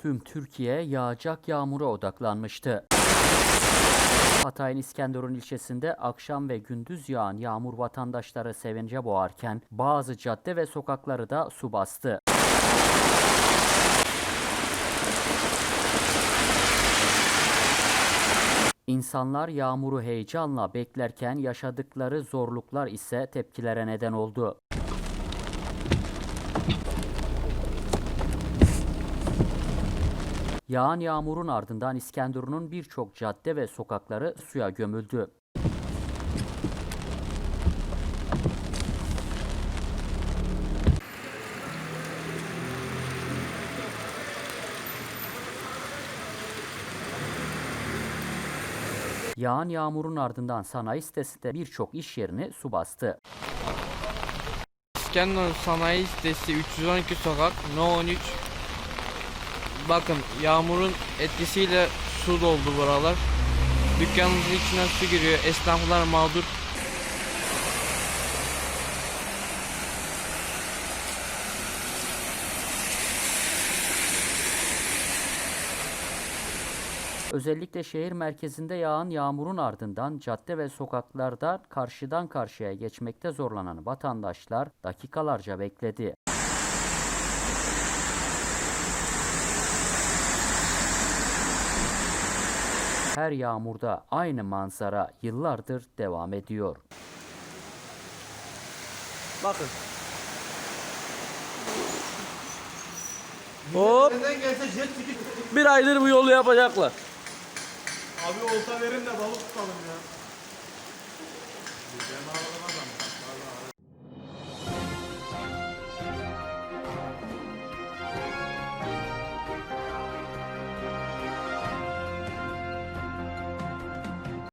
tüm Türkiye yağacak yağmura odaklanmıştı. Hatay'ın İskenderun ilçesinde akşam ve gündüz yağan yağmur vatandaşları sevince boğarken bazı cadde ve sokakları da su bastı. İnsanlar yağmuru heyecanla beklerken yaşadıkları zorluklar ise tepkilere neden oldu. Yağan yağmurun ardından İskenderun'un birçok cadde ve sokakları suya gömüldü. Yağan yağmurun ardından sanayi sitesinde birçok iş yerini su bastı. İskenderun Sanayi Sitesi 312 sokak No 13 Bakın yağmurun etkisiyle su doldu buralar. Dükkanımızın içine su giriyor. Esnaflar mağdur. Özellikle şehir merkezinde yağan yağmurun ardından cadde ve sokaklarda karşıdan karşıya geçmekte zorlanan vatandaşlar dakikalarca bekledi. Her yağmurda aynı manzara yıllardır devam ediyor. Bakın. Hop. Neden gelse jet ski. Bir aydır bu yolu yapacaklar. Abi olta verin de balık tutalım ya.